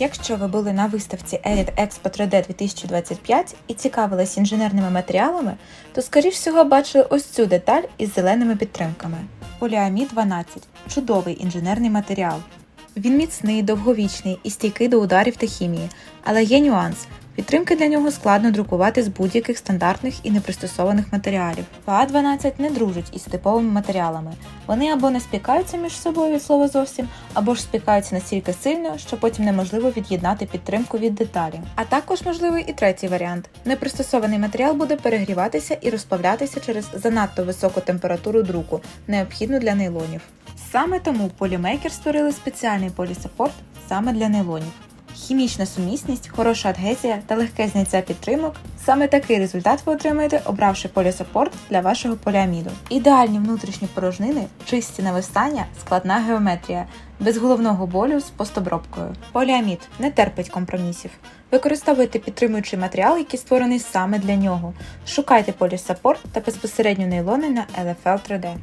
Якщо ви були на виставці Elite Expo 3D 2025 і цікавились інженерними матеріалами, то скоріш всього бачили ось цю деталь із зеленими підтримками. Поліамід 12 чудовий інженерний матеріал. Він міцний, довговічний і стійкий до ударів та хімії, але є нюанс. Підтримки для нього складно друкувати з будь-яких стандартних і непристосованих матеріалів. ПА-12 не дружить із типовими матеріалами. Вони або не спікаються між собою від слова зовсім, або ж спікаються настільки сильно, що потім неможливо від'єднати підтримку від деталі. А також можливий і третій варіант: непристосований матеріал буде перегріватися і розплавлятися через занадто високу температуру друку, необхідну для нейлонів. Саме тому полімейкер створили спеціальний полісапорт саме для нейлонів. Хімічна сумісність, хороша адгезія та легке зняття підтримок саме такий результат ви отримаєте, обравши полісапорт для вашого поліаміду. Ідеальні внутрішні порожнини, чисті нависання, складна геометрія, без головного болю з постобробкою. Поліамід не терпить компромісів. Використовуйте підтримуючий матеріал, який створений саме для нього. Шукайте полісапорт та безпосередньо нейлони на LFL 3D.